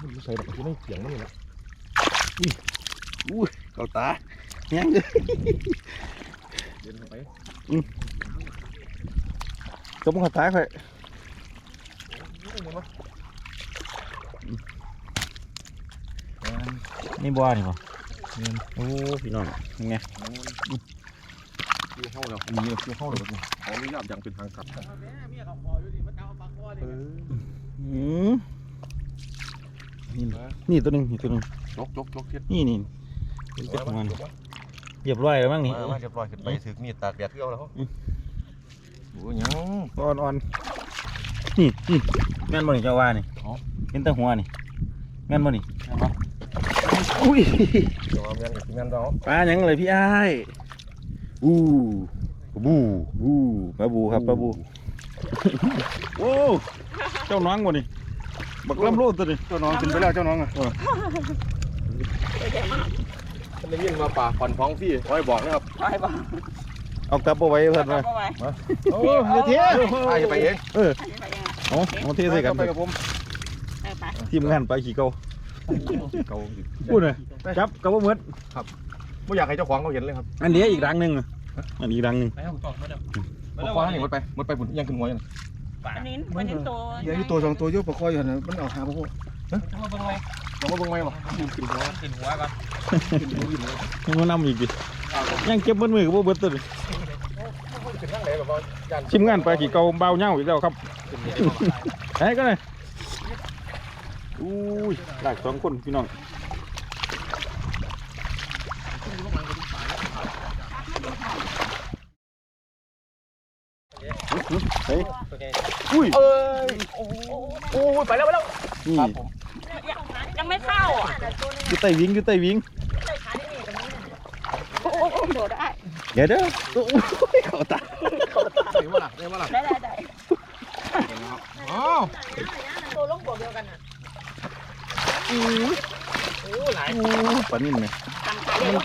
มันใส่ดอกที่ไม่เสียงมันนี่แหละอุ้ยเข้าตายังเลยเดินเข้าไปจมเข้าตาค่อยนี่บัวนี่ป่ะโอ้พี่น้องยังไงคือเข้าแล้วมีคือเข้าแล้วนี่ขออนุญาตอย่างเป็นทางการเอออืม นี่นี่ตัวหนึงนี่ตัวหนึงจกจกจกเทียดนี่นี่เป็นเป็ดของมันเรียบร้อยแล้วมั้งนี่มามาเรียบร้อยขึ้นไปถึงมีดตากแดดเที่ยวแล้วโอ้ยยังอ่อนอ่อนนี่นี่แม่นบ่นี่เจ้าว่านี่อ๋อเห็นแตะหัวนี่แม่นบ่นี่อุ้ยเดี๋ยวเอาแมนกับที่แมนเราปลาหยังเลยพี่อ้ายอู้ปลาบูบูปลาบูครับปลาบูโอ้เจ้าน้องบ่นี่ บักลำโลดตัวนี้เจ้าน้องขึ้นไปแล้วเจ้าน้องอะได้ยินมาป่าผ่อนฟ้องพี่คอยบอกนะครับไปบ่เอากลับเอาไว้เพิ่นกลัว่าบเข้าไปโอ้ยเท่ไปจะไปเองเออไปยังไงเอาเอาเท่ใส่กันไปกับผมไปไปทีมงานไปขี่เก่าเกาพูดเลยจับกับบ่หมดไม่อยากให้เจ้าของเขาเห็นเลยครับ อันนี้อีกรังหนึงอะอันนี้อีกรังหนึงมาคว้าหนิหมดไปหมดไปบุญยังขึ้นหัวยัง วันนี้วันนี้ตัวเดี๋ยวอยู่ตัวสองตัวอยุบประคอยอยู่นะมันเอาหาพวกลองมาเบิ่งไหมหรอขึ้นหัวยังมานำอีกดิยังเก็บเบิดมือกับบ่เบิดตัวนี้ขึ้นทางไหนแบบว่าย่านทีมงานไปขี่เก่าเบาเหย้าอีกแล้วครับไอ้ก็เลยอุ้ยหลายสองคนพี่น้อง เฮ้ยอุ้ยเอ้ยโอ้โอ้ไปแล้วไปแล้วนี่ยังไม่เข้าอะอยู่ใต้วิงอยู่ใต้วิงโอ้โหโดดได้เดี๋ยวเด้อโอ้ยเขาตาได้มาล่ะได้มาล่ะได้ได้ได้อ้าวตัวลงบวกเดียวกันอะปลานิ่มไหมทำขาเดียว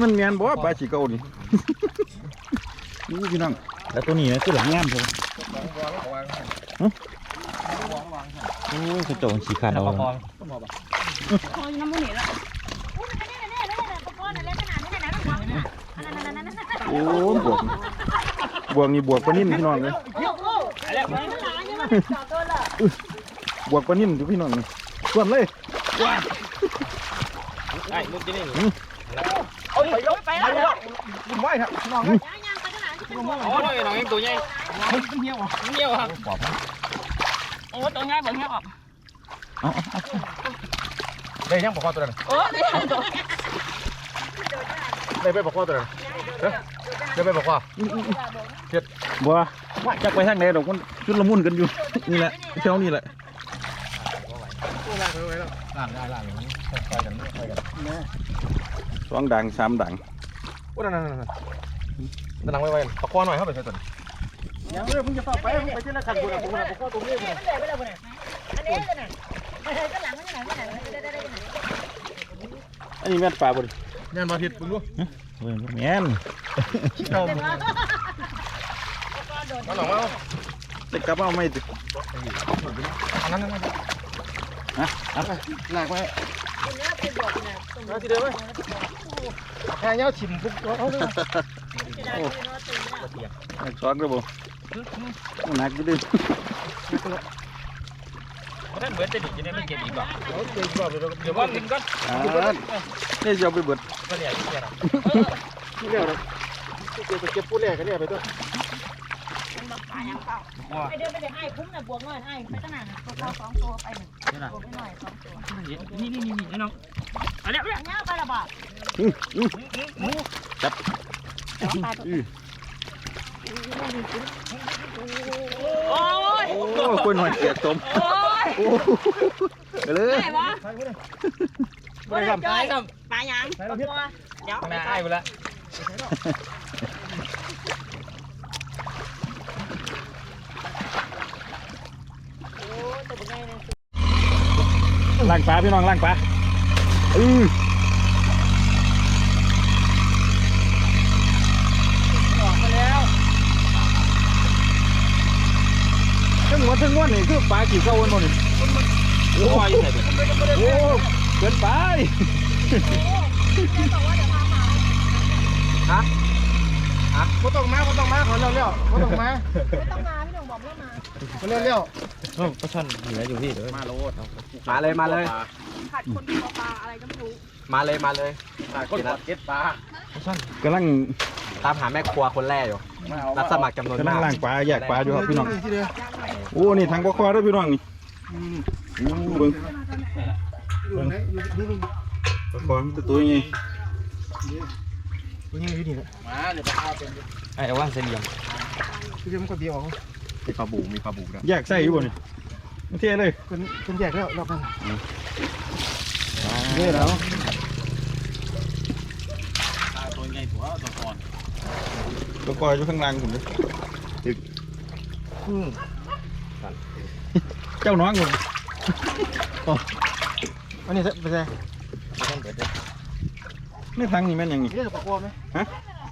มันแมนบ่ปลาฉีเก่า นี่อู้พี่น้องแล้วตัวนี้นะคือหลังงามเลยโอ้ยกระโจนสีขาดเอาคอยน้ำมันนี่ละโอ้ยบวกบวกนี่บวกปลานิ่มพี่น้องเลยบวกปลานิ่มอยู่พี่น้องนี่ส่วนเลยไอ้มุกที่นี่โอ้ยลงไปแล้วบุญไหวครับน้อง อ๋อน้องน้องเองตัวใหญ่มันเหี่ยวมันเหี่ยวครับโอ้ตัวง่ายบ่เงี้ยออกเอาเอาเอาได้ยังบอกข้อตัวนั้นโอ้ได้ตัวได้ไปบอกข้อตัวนั้นได้ไปบอกข้อบัวจักไปทางไหนดอกมันชุดละมุนกันอยู่นี่แหละเท่านี้แหละล่างได้ล่างอย่างนี้คอยกันคอยกันสองดังสามดังโอ้นั่นนั่นนั่น นั่นนั่งไว้ไว้ประคอหน่อยเข้าไปใส่ตัวนี้ยังเลยมึงจะฝากไปมึงไปที่ละขันกูนะกูนะประคอตรงนี้อันนี้แม่นปลาบ่ดิงานมาทิศมึงดูเว้ยแม่นเจ้ามึงมาหน่องมาแต่กลับเอาไม่ติอันนั้นนั่นนะเอาหนักไหมมาทีเดียวไหมแค่เงี้ยชิมปุ๊บเขาเลย สองเลยบ่หนักอยู่ดิท่านเบิร์ดจะหนีจะได้ไม่เก็บอีกหรอเขาเก่งกว่าเลยเดี๋ยวว่ากินก็อ่านี่จะเอาไปเบิดก็เนี่ยที่เนี่ยนะที่แล้วนะเก็บไปเก็บพูดแรกกันเนี่ยไปตัวปลายังเข้าไปเดินไปเดี๋ยวให้คุ้มน่ะบวกหน่อยให้ไปตั้งนานนะตัวสองตัวไปหนึ่งบวกไปหน่อยสองตัวนี่นี่นี่นี่น้องเอาเร็วเร็วเงี้ยไปละบ่อื้อ อื้อปลาตัวอื้อโอ้ย โอ้คนหน่อยเกียกตมโอ้ยโอ้ไปเลย ไหนวะบ่ได้จ้อยปลายังปลาตัวเดี๋ยวแม่ไอ้ไปละล่างปลาพี่น้องล่างปลาอือออกมาแล้ว ทั้งห มดทั้งมวลนี่คือปลากี่เก้าวันบ่นี่โอ้ยใส่โอ้เกินไปบ่ต้องมาบ่ต้องมาขอเร็วๆบ่ต้องมาไม่ต้องมาพี่หนุ่มบอกไม่มาขอเร็วก็ช่อนเหนืออยู่พี่เดี๋ยวมาโลดมาเลยมาเลยผัดคนตัวปลาอะไรก็ไม่รู้มาเลยมาเลยคนกดเก็ตปลากำลังตามหาแม่ครัวคนแรกอยู่รับสมัครจำนวนกำลัมางกล่างปลาแยกปลาอยู่ครับพี่น้องๆทีเดียว โอ้นี่ทางปลาคอด้วยพี่น้องนี่โอ้เบิ่งอยู่ไหนอยู่นี่นี่ปลาคอมันตัวใหญ่นี่อยู่นี่แหละมาเดี๋ยวไปเอาเป็นไอ้ว่างเสียงคือจะมันก็เดียวออกมีปลาบูมีปลาบูด้วยแยกไส้อยู่บ่นี่เท่เลยเป็นเป็นแยกแล้วรอบนั้นเท่แล้วตัวใหญ่ตัวตัวอ่อนปลาคออยู่ข้างล่างผมเลยอืม เจ้าน้องผมอันนี้ไปใส่ในทางนี่แม่นหยังนี่เรียกปลาคอไหม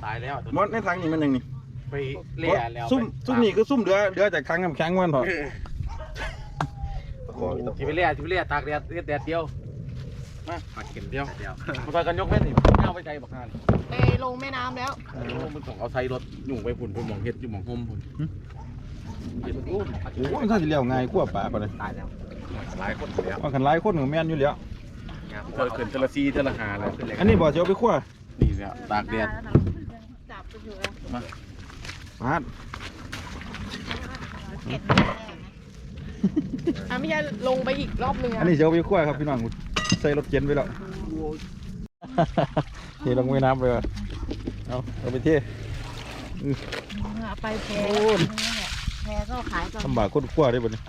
ตายแล้วมดในทางนี่แม่นหยังนี่ไปเลี้ยแล้วซุ่มซุ่มนี่คือซุ่มเดือเดือจากทางน้ำแข็งมันเถอะที่ไปเลี้ยที่ไปเลี้ยตากแดดแดดเดียวมาปัดเข็มเดียวมันก็กันยกเม็ดนี่เอาไปใจบักงานไปลงแม่น้ำแล้วมันของเอาใส่รถยุ่งไปฝุ่นฝุ่นมองเฮ็ดอยู่มองห่มฝุ่น ไอ้ตัวนู้นโอ้มันถ้าสิเลี้ยวง่ายกว่าปลาปะเลยตายแล้วหลายคนแล้วว่าคันหลายคนก็แม่นอยู่แล้วเธอขึ้นเทละซีเทละหาแล้วอันนี้บ่สิเอาไปคั่วนี่เนี่ยตากแดดจับไปอยู่ปาดอะไม่ใช่ลงไปอีกรอบนึงอันนี้สิเอาไปคั่วครับพี่น้องใส่รถเข็นไปแล้วเทลงแม่น้ำไปว่ะเอาเอาไปเทไปแพโอ้ แพก็ขายก่อนลำบากคนคั่วได้บ่นี่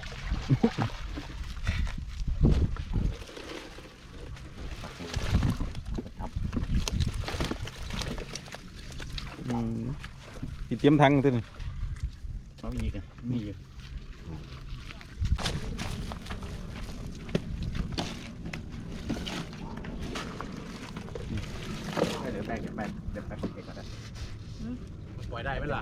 อืมสิเตรียมถังตัวนี้ เอาอีกอะมีอยู่ เดี๋ยวแป้งเดี๋ยวแป้งเดี๋ยวแป้งเองก็ได้ ปล่อยได้ไหมล่ะ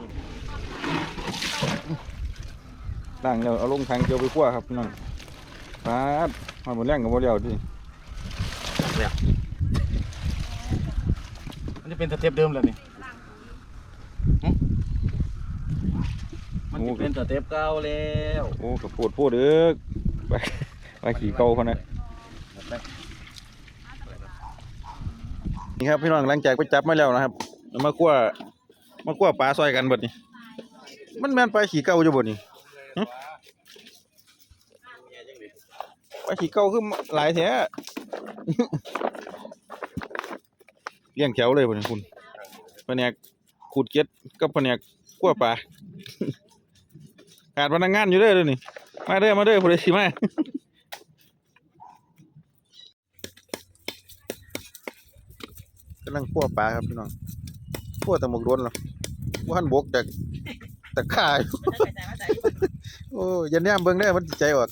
ล้างแล้วเอาลงถังเกี่ยวไปคั่วครับพี่น้องปาดมาหมดแรงกับบ่แล้วดิมันจะเป็นสเต็ปเดิมเลยนี่มันจะเป็นสเต็ปเก่าแล้วโอ้กระโพดโพดเด้อไปไปขี่เก่าเขานะนี่ครับพี่น้องหลังจากไปจับมาแล้วนะครับเอามาคั่วมาคั่วปลาซอยกันเบิดนี่มันแม่นปลาขี่เก่าอยู่บ่นี่หึป ลาขี่เก่าคือหลายแท้เลี้ยงแถวเลยบ่นี่คุณแผนกขูดเก็ดกับแผนกคั่วปลาขาดพนักงานอยู่เด้อเลยนี่ มาเด้อมาเด้อผู้ใดสิมากำลังคั่วปลาครับพี่น้องคั่วตะหมกโดนหรอว่าหันบกจากตะข่ายโอ้ยันแนมเบิ่งได้มันใจออก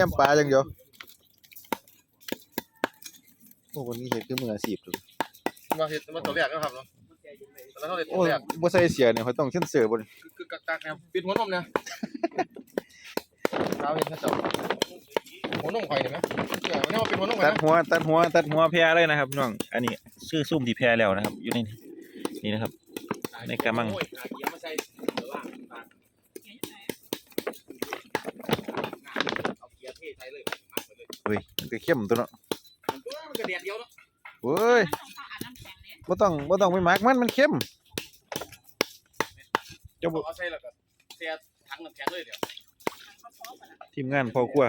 แนมปลาอย่างเดียวโอ้คนนี้เห็นคือมืออาชีพเลยมาเห็ดมาตัวแรกนะครับเนาะแล้วเขาเห็ดโอ้ตัวยแรกบ่ใส่เสียเนี่ยเขาต้องเซ็นเซอร์บ่นี่คือกักกักเนี่ยปิดหัวนมเนี่ยเราเห็นนะเจ้าหัวนมไข่เนี่ยไหมเดี๋ยวเนี่ยมาเป็นหัวนมไข่ตัดนะหัวตัดหัวตัดหัวแพรเลยนะครับพี่น้อง อันนี้ชื่อซุ่มที่แพรแล้วนะครับ อยู่ในนี่นี่นะครับ ในกระมัง โอ้ยหาเกียร์มาใส่เดี๋ยวล่างตากเอาเกียร์เทใส่เลยมาเลย เฮ้ยมัน ก็เข้มตัวเนาะมันตัวมันกระเดียดเดียวเนาะเฮ้ยบ่ต้องบ่ต้องไปหมักมันมันเข้มเจ้าบ่เอาใส่แล้วก็เสียถังน้ำแข็งเลยเดี๋ยวทีมงานพ่อครัว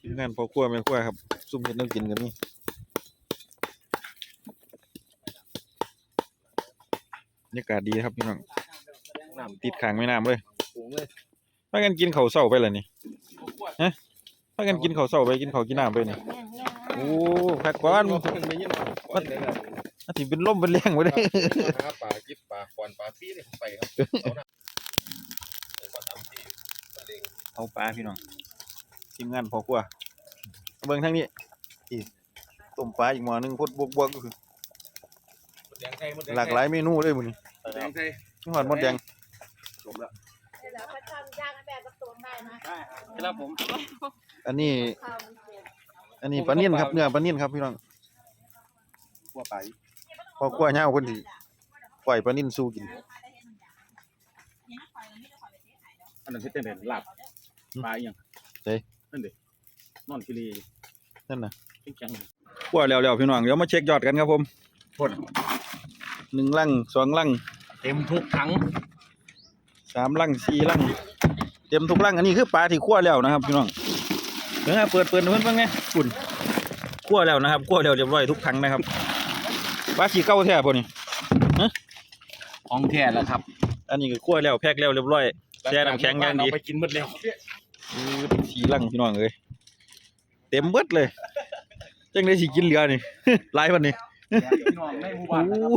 ทีมงานพ่อครัวแม่ครัวครับซุ่มเฮ็ดแน้ำกินกันนี่บรรยากาศดีครับพี่น้องน้ำติดขางแม่น้ำเลยถุงเลยพากันกินข้าวเช้าไปแล้วนี่ฮะพากันกินข้าวเช้าไปกินข้าวกินน้ำไปนี่โอ้พักก่อนไม่ยินว่าเด็กเนี่ยอาทิเป็นลมเป็นแรงไปได้หาปลาจิบปลาควันปลาพี่เนี่ยไปครับเอานะเอามาทำที่เล็งเอาปลาพี่น้องทีมงานพ่อครัวเบิ่งทางนี้อีต้มปลาอีกหม้อหนึงพดบวกบวกๆก็คือแดงไทยมดแดงหลากหลายเมนูเลยมื้อนี้แดงไทยมีหอดมดแดงจบแล้วแล้วพระช่างย่างให้แม่กับตัวได้นะครับผม อันนี้ข้าวมันเสียอันนี้ปลานิ่นครับเนื้อปลานิ่นครับพี่น้องขั้วไปพอคั่วเหย้าเพิ่นสิปล่อยปลานิ่นสู้กิน อันนั้นที่เต้นเป็นลาบปลาอีหยังเฮ้ยนั่นดินอนกิรีนั่นน่ะจริงคั่วแล้วๆพี่น้องเดี๋ยวมาเช็คยอดกันครับผมๆพ่นหนึ่งลังสองลังเต็มทุกถังสามลังสี่ลังเต็มทุกลังอันนี้คือปลาที่คั่วแล้วนะครับพี่น้อง เดี๋ยวนะเปิดเปิดเพิ่นเบิ่งไงฝุ่นคั่วแล้วนะครับคั่วแล้วเรียบร้อยทุกถังนะครับปลาขี้เก่าแท้พวกนี้ของแท้แล้วครับ อันนี้ก็คั่วแล้วแพ็คแล้วเรียบร้อยแช่น้ำแข็งอย่างดีเไปกินหมดแล้วอือสี่ลังพี่น้องเอ้ยเต็มเบิดเลยจังได้สิกินเหลือนี่หลายวันนี้พี่น้องในหมู่บ้านนะครับ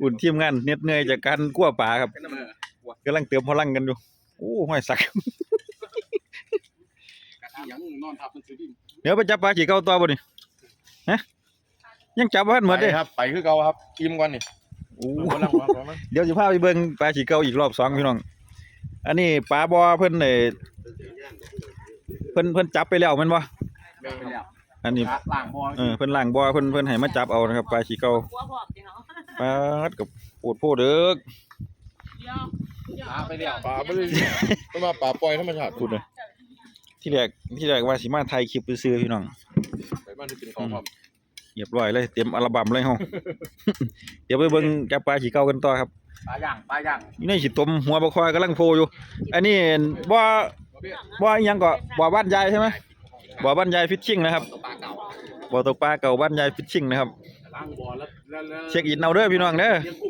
อุ่นทีมงานเหน็ดเหนื่อยจากการคั่วปลาครับกำลังเติมพลังกันอยู่โอ้ห้อยสักกะทิ หยังนอนทับมันซื้อดิเดี๋ยวไปจับปลาขี้เก่าตัวบ่นี่ฮะยังจับบ่ทันหมดเด้ไปครับ ไปคือเก่าครับอิ่มก่อนนี่โอ้กำลังว่าประมาณเดี๋ยวสิพาไปเบิ่งปลาขี้เก่าอีกรอบสองพี่น้อง อันนี้ปลาบ่อเพิ่นเอ้เพิ่นเพิ่นจับไปแล้วแม่นบ่ไปแล้วอันนี้ล้างบ่อเออเพิ่นล้างบ่อเพิ่นเพิ่นให้มาจับเอานะครับปลาขี้เก่าหัวพร้อมสิเนาะปลาดกับโปวดโพเด้อ เดี๋ยวปลาไปแล้วปลาไม่ได้ต้องมาปลาปล่อยธรรมชาติพูดเลย ที่แรกที่แรกว่าสิมาถ่ายคลิปซื่อๆพี่น้องไปบ้านที่เป็นของพร้อมเรียบร้อยเลยเตรียมอัลบั้มเลยเฮาเดี๋ยวไปเบิ่งจับปลาขี้เก่ากันต่อครับปลาย่างปลาย่างอยู่ในสิตมหัวบ่คอยกำลังโผล่อยู่ อันนี้บ่บ่อีหยังก็บ่บ้านยายใช่ไหมบ่บ้านยายฟิชชิ่งนะครับปลาเก่าบ่ตกปลาเก่าบ้านยายฟิชชิ่งนะครับล้างบ่อแล้วแล้วแล้วเช็คอินเอาเด้อพี่น้องเด้อเลี้ยงกุ้ง